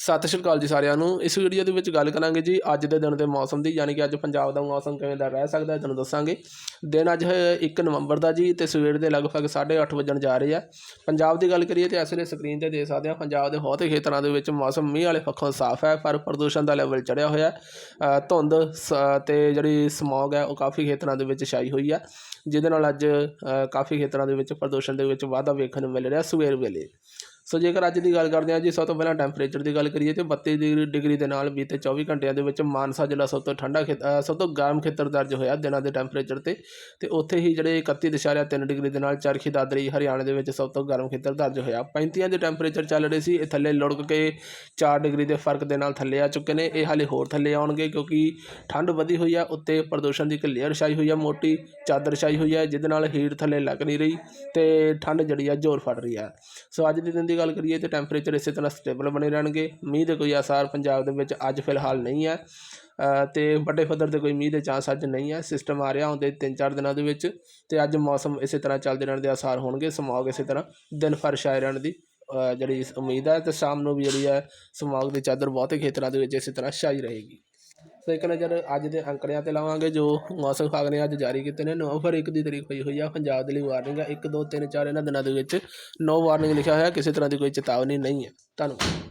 ਸਤਿ ਸ਼੍ਰੀ ਅਕਾਲ ਜੀ ਸਾਰਿਆਂ ਨੂੰ। ਇਸ ਵੀਡੀਓ ਦੇ ਵਿੱਚ ਗੱਲ ਕਰਾਂਗੇ ਜੀ ਅੱਜ ਦੇ ਦਿਨ ਦੇ ਮੌਸਮ ਦੀ, ਯਾਨੀ ਕਿ ਅੱਜ ਪੰਜਾਬ ਦਾ ਮੌਸਮ ਕਿਵੇਂ ਦਾ ਰਹਿ ਸਕਦਾ ਹੈ, ਤੁਹਾਨੂੰ ਦੱਸਾਂਗੇ। ਦਿਨ ਅੱਜ ਹੈ 1 ਨਵੰਬਰ ਦਾ ਜੀ ਤੇ ਸਵੇਰ ਦੇ ਲਗਭਗ 8:30 ਵਜਣ ਜਾ ਰਹੇ ਆ। ਪੰਜਾਬ ਦੀ ਗੱਲ ਕਰੀਏ ਤੇ ਇਸ ਵੇਲੇ ਸਕਰੀਨ ਤੇ ਦੇਖ ਸਕਦੇ ਆ ਪੰਜਾਬ ਦੇ ਬਹੁਤੇ ਖੇਤਰਾਂ ਦੇ ਵਿੱਚ ਮੌਸਮ ਮੀਂਹ ਵਾਲੇ ਪੱਖੋਂ ਸਾਫ਼ ਹੈ, ਪਰ ਪ੍ਰਦੂਸ਼ਣ ਦਾ ਲੈਵਲ ਚੜਿਆ ਹੋਇਆ ਹੈ। ਧੁੰਦ ਸ- ਤੇ ਜਿਹੜੀ ਸਮੌਗ ਹੈ, ਉਹ ਕਾਫੀ ਖੇਤਰਾਂ ਦੇ ਵਿੱਚ ਛਾਈ ਹੋਈ ਆ, ਜਿਹਦੇ ਨਾਲ ਅੱਜ ਕਾਫੀ ਖੇਤਰਾਂ ਦੇ ਵਿੱਚ ਪ੍ਰਦੂਸ਼ਣ ਦੇ ਵਿੱਚ ਵਾਧਾ ਵੇਖਣ ਨੂੰ ਮਿਲ ਰਿਹਾ ਸਵੇਰ ਵੇਲੇ। ਸੋ ਜੇਕਰ ਅੱਜ ਦੀ ਗੱਲ ਕਰਦੇ ਹਾਂ ਜੀ, ਸਭ ਤੋਂ ਪਹਿਲਾਂ ਟੈਂਪਰੇਚਰ ਦੀ ਗੱਲ ਕਰੀਏ ਤੇ 32 ਡਿਗਰੀ ਡਿਗਰੀ ਦੇ ਨਾਲ ਬੀਤੇ 24 ਘੰਟਿਆਂ ਦੇ ਵਿੱਚ ਮਾਨਸਾ ਜ਼ਿਲ੍ਹਾ ਸਭ ਤੋਂ ਠੰਡਾ ਖੇਤ ਸਭ ਤੋਂ ਗਰਮ ਖੇਤਰ ਦਰਜ ਹੋਇਆ ਦਿਨਾਂ ਦੇ ਟੈਂਪਰੇਚਰ ਤੇ। ਤੇ ਉੱਥੇ ਹੀ ਜਿਹੜੇ 31.3 ਡਿਗਰੀ ਦੇ ਨਾਲ ਚਰਖੀ ਦਾਦਰੀ ਹਰਿਆਣਾ ਦੇ ਵਿੱਚ ਸਭ ਤੋਂ ਗਰਮ ਖੇਤਰ ਦਰਜ ਹੋਇਆ। 35 ਦੇ ਟੈਂਪਰੇਚਰ ਚੱਲ ਰਹੇ ਸੀ, ਇਹ ਥੱਲੇ ਲੁੜਕ ਕੇ 4 ਡਿਗਰੀ ਦੇ ਫ਼ਰਕ ਦੇ ਨਾਲ ਥੱਲੇ ਆ ਚੁੱਕੇ ਨੇ। ਇਹ ਹਾਲੇ ਹੋਰ ਥੱਲੇ ਆਉਣਗੇ ਕਿਉਂਕਿ ਠੰਡ ਵਧੀ ਹੋਈ ਆ, ਉੱਤੇ ਪ੍ਰਦੂਸ਼ਣ ਦੀ ਇੱਕ ਲੇਅਰ ਛਾਈ ਹੋਈ ਆ, ਮੋਟੀ ਚਾਦਰ ਛਾਈ ਹੋਈ ਆ, ਜਿਹਦੇ ਨਾਲ ਹੀਟ ਥੱਲੇ ਲੱਗ ਨਹੀਂ ਰਹੀ ਤੇ ਠੰਡ ਜਿਹੜੀ ਆ ਜ਼ੋਰ ਫੜ ਰਹੀ ਆ। ਸੋ ਅੱਜ ਦੇ ਦਿਨ ਦੀ ਗੱਲ ਕਰੀਏ ਤੇ ਟੈਂਪਰੇਚਰ ਇਸੇ ਤਰ੍ਹਾਂ ਸਟੇਬਲ ਬਣੇ ਰਹਿਣਗੇ। ਮੀਂਹ ਦੇ ਕੋਈ ਆਸਾਰ ਪੰਜਾਬ ਦੇ ਵਿੱਚ ਅੱਜ ਫਿਲਹਾਲ ਨਹੀਂ ਹੈ। ਅ, ਤੇ ਵੱਡੇ ਪੱਧਰ ਤੇ ਕੋਈ ਮੀਂਹ ਦੇ ਚਾਂਸ ਅੱਜ ਨਹੀਂ ਹੈ। ਸਿਸਟਮ ਆ ਰਿਹਾ ਹੁੰਦੇ 3-4 ਦਿਨਾਂ ਦੇ ਵਿੱਚ ਤੇ ਅੱਜ ਮੌਸਮ ਇਸੇ ਤਰ੍ਹਾਂ ਚੱਲਦੇ ਰਹਿਣ ਦੇ ਆਸਾਰ ਹੋਣਗੇ। ਸਮੌਗ ਇਸੇ ਤਰ੍ਹਾਂ ਦਿਨ ਭਰ ਛਾਏ ਰਹਿਣ ਦੀ ਜਿਹੜੀ ਉਮੀਦ ਹੈ ਤੇ ਸ਼ਾਮ ਨੂੰ ਵੀ ਜਿਹੜੀ ਹੈ ਸਮੌਗ ਦੀ ਚਾਦਰ ਬਹੁਤੇ ਖੇਤਰਾਂ ਦੇ ਵਿੱਚ ਇਸੇ ਤਰ੍ਹਾਂ ਛਾਈ ਰਹੇਗੀ। ਸੋ ਇੱਕ ਨਜ਼ਰ ਅੱਜ ਦੇ ਅੰਕੜਿਆਂ ਤੇ ਲਾਵਾਂਗੇ ਜੋ ਮੌਸਮ ਵਿਭਾਗ ਨੇ ਅੱਜ ਜਾਰੀ ਕੀਤੇ ਨੇ। ਨਵੰਬਰ 1 ਦੀ ਤਰੀਕ ਹੋਈ ਹੋਈ ਆ। ਪੰਜਾਬ ਦੇ ਲਈ ਵਾਰਨਿੰਗ ਹੈ 1 2 3 4 ਇਹਨਾਂ ਦਿਨਾਂ ਦੇ ਵਿੱਚ ਨੋ ਵਾਰਨਿੰਗ ਲਿਖਿਆ ਹੋਇਆ। ਕਿਸੇ ਤਰ੍ਹਾਂ ਦੀ ਕੋਈ ਚੇਤਾਵਨੀ ਨਹੀਂ ਹੈ। ਧੰਨਵਾਦ।